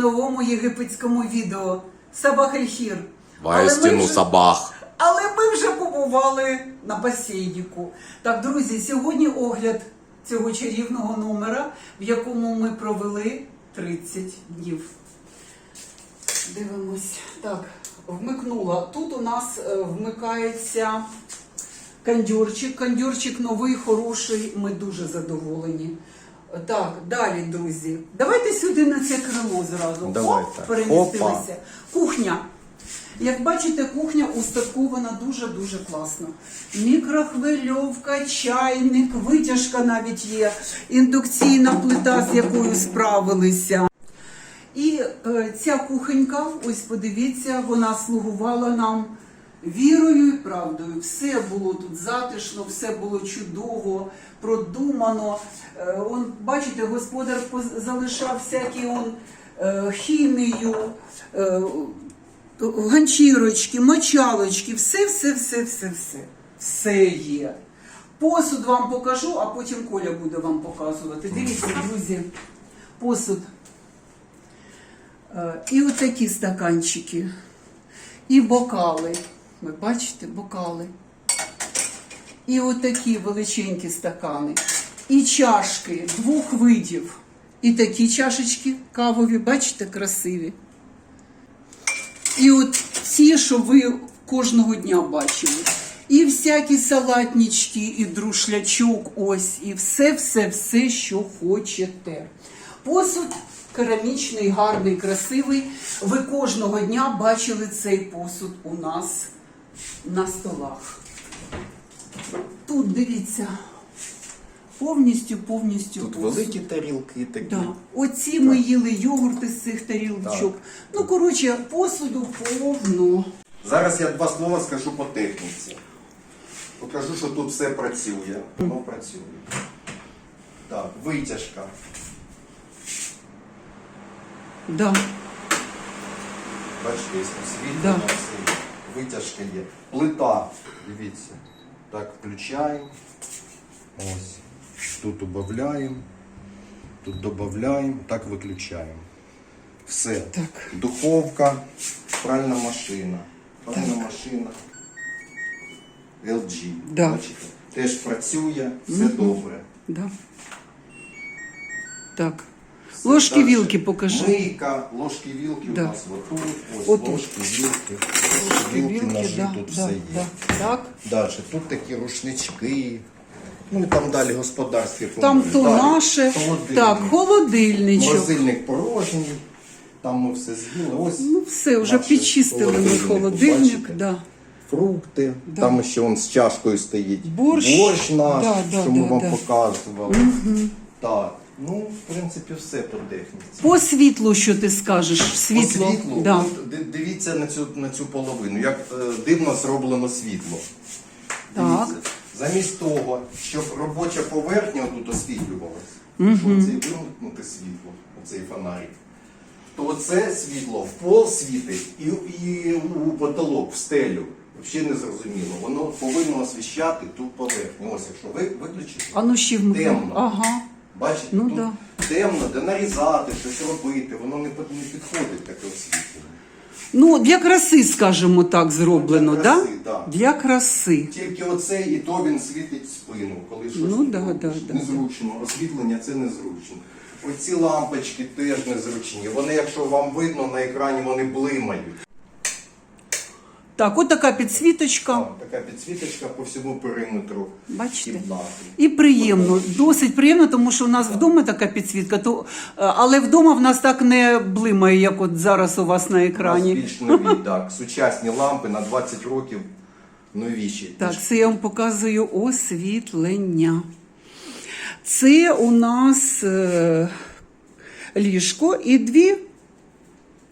новому єгипетському відео. Сабах Ельхір. Сабах. Але ми вже побували на басейніку. Так, друзі, сьогодні огляд цього чарівного номера, в якому ми провели 30 днів. Дивимось. Так, вмикнула. Тут у нас е, вмикається кондьорчик. Кондьорчик новий, хороший. Ми дуже задоволені. Так, далі, друзі. Давайте сюди на це крило зразу. Давайте. Хоп, перемістилися. Кухня. Як бачите, кухня устаткована дуже-дуже класно. Мікрохвильовка, чайник, витяжка навіть є, індукційна плита, з якою справилися. І е, ця кухонька, ось подивіться, вона слугувала нам вірою і правдою. Все було тут затишно, все було чудово, продумано. Е, он, бачите, господар залишав всякі он, е, хімію, е, ганчірочки, мочалочки, все, все, все, все, все. Все є. Посуд вам покажу, а потім Коля буде вам показувати. Дивіться, друзі, посуд. І отакі стаканчики, і бокали. Ви бачите, бокали. І отакі величенькі стакани, і чашки двох видів. І такі чашечки кавові, бачите, красиві. І от ці, що ви кожного дня бачили. І всякі салатнички, і друшлячок, ось, і все, все, все, що хочете. Посуд керамічний, гарний, красивий. Ви кожного дня бачили цей посуд у нас на столах. Тут дивіться, повністю, повністю. Тут великі тарілки такі. Да. Оці ми їли йогурти з цих тарілочок. Ну, коротше, посуду повно. Зараз я два слова скажу по техніці. Покажу, що тут все працює. Воно працює. Так, витяжка. Да. Бачите, освітлення, Да. все є. Витяжка є. Плита. Дивіться. Так, включаємо. Ось. Тут додаємо. Тут додаємо, так виключаємо. Все. Так. Духовка, пральна машина. Пральна машина. LG. Да. Бачите? Теж працює, все добре. Да. Так. Ложки, Дальше. вілки покажи. Мийка, ложки, вілки Да. у нас отут. Ось Отут. ложки, вілки. Ложки, Вілки, вілки, ножи, да, тут да, все є. да. Так. Далі, тут такі рушнички. Ну і там далі господарські Там то Далі наше. холодильник. Так, холодильничок. Морозильник порожній. Там ми все з'їли. Ось Ну, все, вже підчистили ми холодильник. Да. Фрукти. Да. Там ще он з чашкою стоїть. Борщ. Борщ наш, Да, да, що ми да, вам да. показували. Так. Ну, в принципі, все по техніці. По світлу, що ти скажеш? Світло. По світлу, Да. от дивіться на цю, на цю половину, як е, дивно зроблено світло. Так. Дивіться, замість того, щоб робоча поверхня тут освітлювалася, щоб оцей вимкнути світло, оцей фонарик, то це світло в пол світить і, і у потолок, в стелю. Взагалі не зрозуміло. Воно повинно освіщати ту поверхню. Ось якщо ви виключите, ну ще. Темно. Ага. Бачите, Ну тут да. темно, де нарізати, щось робити, воно не, підходить таке освітлення. Ну, для краси, скажімо так, зроблено, Для да? краси, да. Для краси. Тільки оце і то він світить спину, коли щось Ну, не да, да, да. незручно. Освітлення це незручно. Оці лампочки теж незручні. Вони, якщо вам видно на екрані, вони блимають. Так, от така підсвіточка. Там така підсвіточка по всьому периметру Бачите? кімнати. І приємно, досить приємно, тому що у нас вдома така підсвітка, то, е, але вдома в нас так не блимає, як от зараз у вас на У нас екрані. більш нові, так. Сучасні лампи на 20 років новіші. Так, це я вам показую освітлення. Це у нас е, ліжко і дві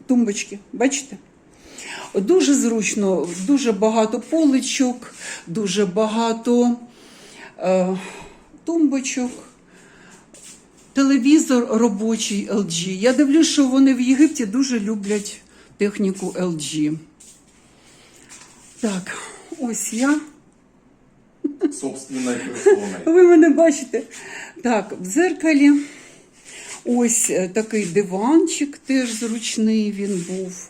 тумбочки. Бачите? Дуже зручно, дуже багато поличок, дуже багато е, тумбочок. Телевізор робочий LG. Я дивлюсь, що вони в Єгипті дуже люблять техніку LG. Так, ось я. Собственною персоною. Ви мене бачите. Так, в дзеркалі Ось е, такий диванчик теж зручний він був.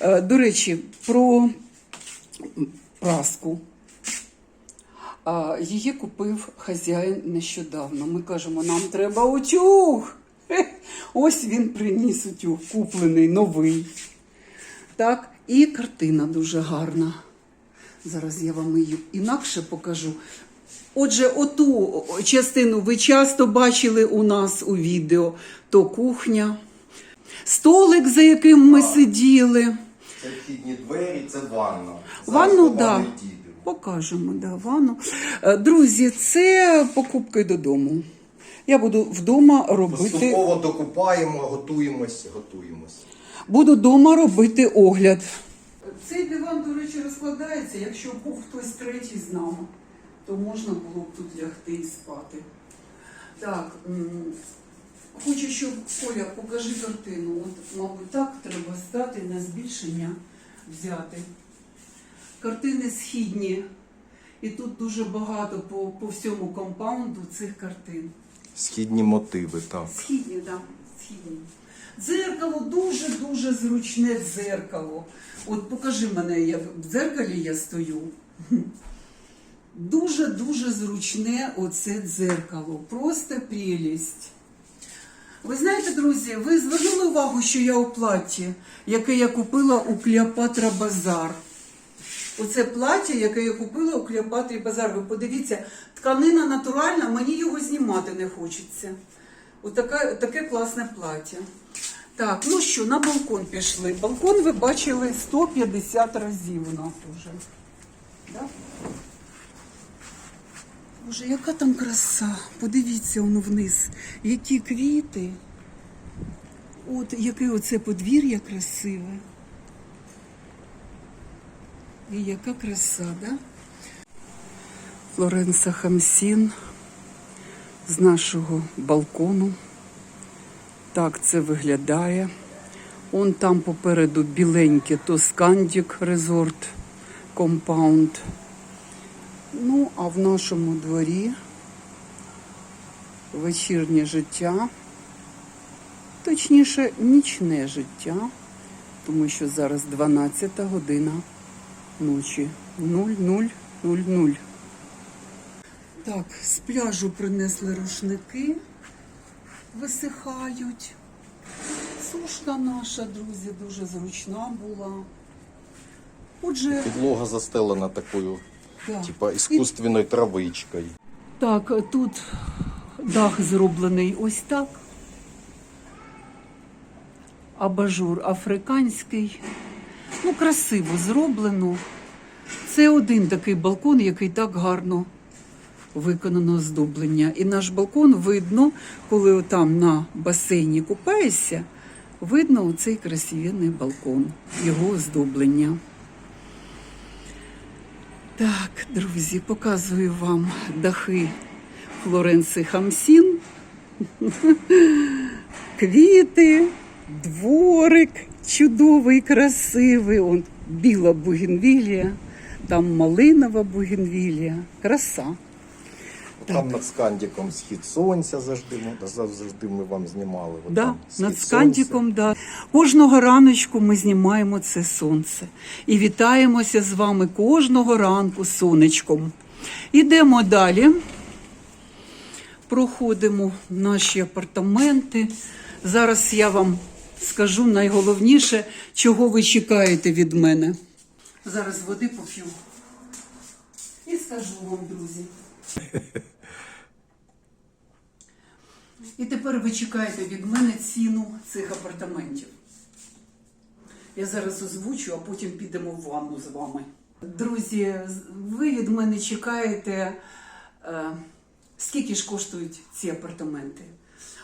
Е, До речі, про праску. Її купив хазяїн нещодавно. Ми кажемо, нам треба утюг. Ось він приніс утюг, куплений, новий. Так, і картина дуже гарна. Зараз я вам її інакше покажу. Отже, оту частину ви часто бачили у нас у відео, то кухня, столик, за яким ми сиділи. Це вхідні двері, це ванна. Ванну, до да. дійдемо. Покажемо да, ванну. Е, Друзі, це покупки додому. Я буду вдома робити, Поступово докупаємо, готуємось, готуємось. буду вдома робити огляд. Цей диван, до речі, розкладається. Якщо був хтось третій з нами, то можна було б тут лягти і спати. Так, м, хочу, щоб Коля, покажи картину. От, мабуть, так треба стати на збільшення взяти. Картини східні. І тут дуже багато по, по всьому компаунду цих картин. Східні мотиви, так. Східні, так, да, східні. Дзеркало дуже-дуже зручне дзеркало. От покажи мене, як в дзеркалі я стою. Дуже-дуже зручне оце дзеркало. Просто прелість. Ви знаєте, друзі, ви звернули увагу, що я у платі, яке я купила у Клеопатра Базар. Оце плаття, яке я купила у Клеопатрі Базар. Ви подивіться, тканина натуральна, мені його знімати не хочеться. Отаке, таке класне плаття. Так, ну що, на балкон пішли. Балкон ви бачили 150 разів у нас вже. Да? Боже, яка там краса. Подивіться воно вниз. Які квіти. От яке оце подвір'я красиве. І яка краса, да? Флоренса Хамсін з нашого балкону. Так це виглядає. Он там попереду біленьке Тоскандік Резорт Компаунд. Ну, а в нашому дворі вечірнє життя, точніше, нічне життя, тому що зараз 12 година ночі 00.00. Так, з пляжу принесли рушники, висихають. Сушка наша, друзі, дуже зручна була. Отже, Підлога застелена такою, так. типа іскусственною травичкою. Так, тут дах зроблений ось так. Абажур африканський. Ну, красиво зроблено. Це один такий балкон, який так гарно виконано оздоблення. І наш балкон видно, коли там на басейні купаєшся, видно оцей красивенний балкон, його оздоблення. Так, друзі, показую вам дахи Флоренци Хамсін. Квіти, дворик чудовий, красивий. Он біла бугенвілія, там малинова бугенвілія. Краса. Там над скандіком схід сонця завжди, завжди ми вам знімали. От Да, там над сонця. скандіком, да. Кожного раночку ми знімаємо це сонце. І вітаємося з вами кожного ранку сонечком. Ідемо далі. Проходимо наші апартаменти. Зараз я вам скажу найголовніше, чого ви чекаєте від мене. Зараз води поп'ю. І скажу вам, друзі. І тепер ви чекаєте від мене ціну цих апартаментів. Я зараз озвучу, а потім підемо в ванну з вами. Друзі, ви від мене чекаєте, е, скільки ж коштують ці апартаменти.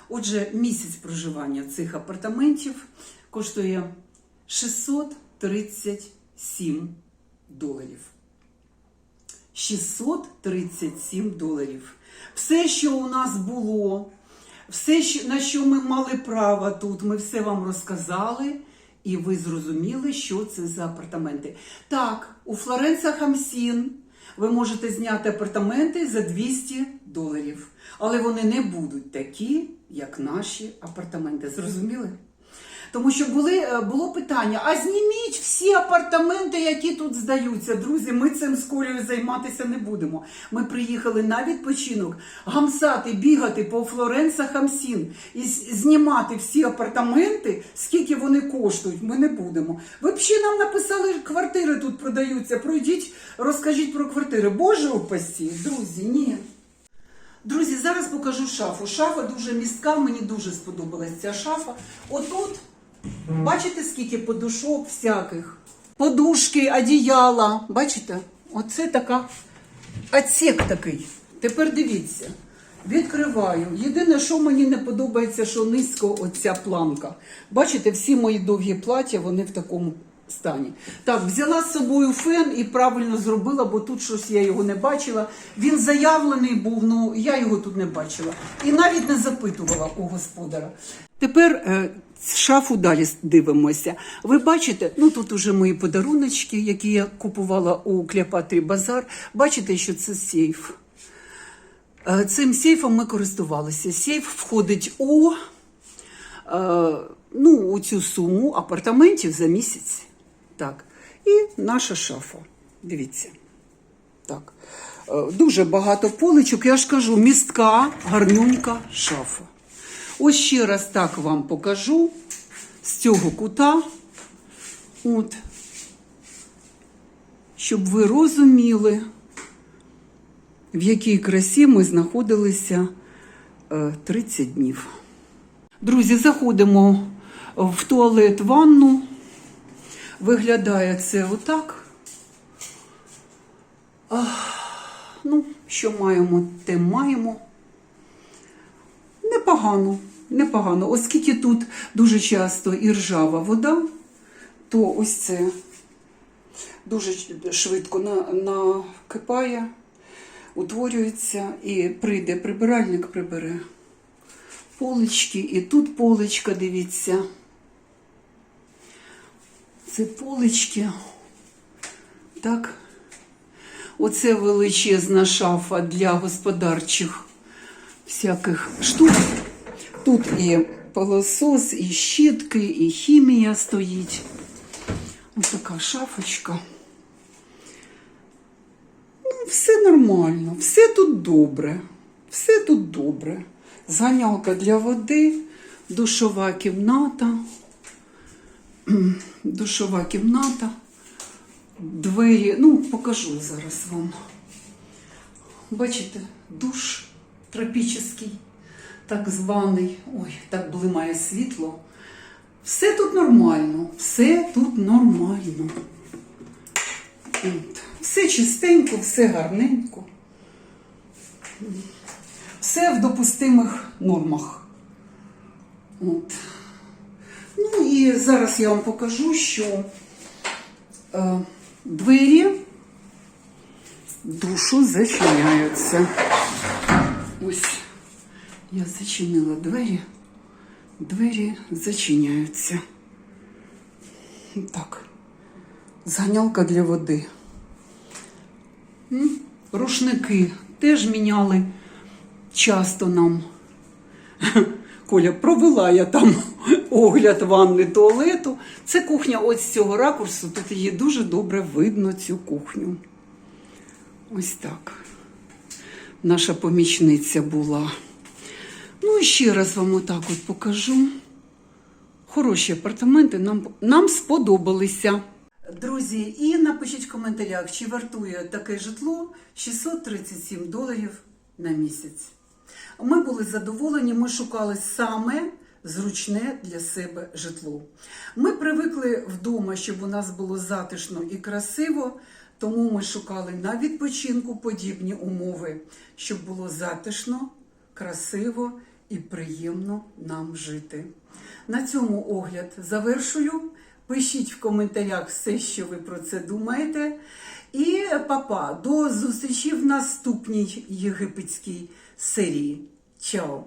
Отже, місяць проживання цих апартаментів коштує 637 доларів. 637 доларів. Все, що у нас було, все, на що ми мали право тут, ми все вам розказали, і ви зрозуміли, що це за апартаменти. Так, у Флоренса Хамсін ви можете зняти апартаменти за 200 доларів, але вони не будуть такі, як наші апартаменти. Зрозуміли? Тому що були, е, було питання: а зніміть всі апартаменти, які тут здаються. Друзі, ми цим з Колею займатися не будемо. Ми приїхали на відпочинок гамсати, бігати по Флоренса Хамсін і знімати всі апартаменти, скільки вони коштують. Ми не будемо. Ви ще нам написали, квартири тут продаються. Пройдіть, розкажіть про квартири. Боже упасі, друзі, ні. Друзі, зараз покажу шафу. Шафа дуже містка, мені дуже сподобалась ця шафа. Отут, бачите, скільки подушок всяких. Подушки, одіяла. Бачите? Оце така отсек такий. Тепер дивіться. Відкриваю. Єдине, що мені не подобається, що низько оця планка. Бачите, всі мої довгі плаття, вони в такому стані. Так, взяла з собою фен і правильно зробила, бо тут щось я його не бачила. Він заявлений був, ну я його тут не бачила. І навіть не запитувала у господара. Тепер е, шафу далі дивимося. Ви бачите, ну тут уже мої подаруночки, які я купувала у Клеопатрі Базар. Бачите, що це сейф. Е, Цим сейфом ми користувалися. Сейф входить у, е, ну, у цю суму апартаментів за місяць. Так. І наша шафа. Дивіться. Так. Е, Дуже багато поличок. Я ж кажу, містка, гарнюнька шафа. Ось ще раз так вам покажу з цього кута. От. Щоб ви розуміли, в якій красі ми знаходилися е, 30 днів. Друзі, заходимо в туалет ванну. Виглядає це отак. Ах, ну, що маємо, те маємо. Непогано, непогано. Оскільки тут дуже часто і ржава вода, то ось це дуже швидко накипає, утворюється і прийде прибиральник, прибере полички, і тут поличка, дивіться. Це полички. Так. Оце величезна шафа для господарчих всяких штук. Тут і пилосос, і щітки, і хімія стоїть. Ось така шафочка. Ну, все нормально, все тут добре. Все тут добре. Зганялка для води, душова кімната. Душова кімната. Двері, ну, покажу зараз вам. Бачите, душ тропічний, так званий. Ой, так блимає світло. Все тут нормально, все тут нормально. От. Все чистенько, все гарненько. Все в допустимих нормах. От. Ну і зараз я вам покажу, що е, двері душу зачиняються. Ось я зачинила двері, двері зачиняються. Так, зганялка для води. Рушники теж міняли часто нам. Коля, провела я там огляд ванни туалету. Це кухня ось з цього ракурсу. Тут її дуже добре видно, цю кухню. Ось так. Наша помічниця була. Ну і ще раз вам отак от покажу. Хороші апартаменти нам, нам сподобалися. Друзі, і напишіть в коментарях, чи вартує таке житло 637 доларів на місяць. Ми були задоволені, ми шукали саме зручне для себе житло. Ми привикли вдома, щоб у нас було затишно і красиво, тому ми шукали на відпочинку подібні умови, щоб було затишно, красиво і приємно нам жити. На цьому огляд завершую. Пишіть в коментарях все, що ви про це думаєте. І папа, до зустрічі в наступній єгипетській серії. Чао!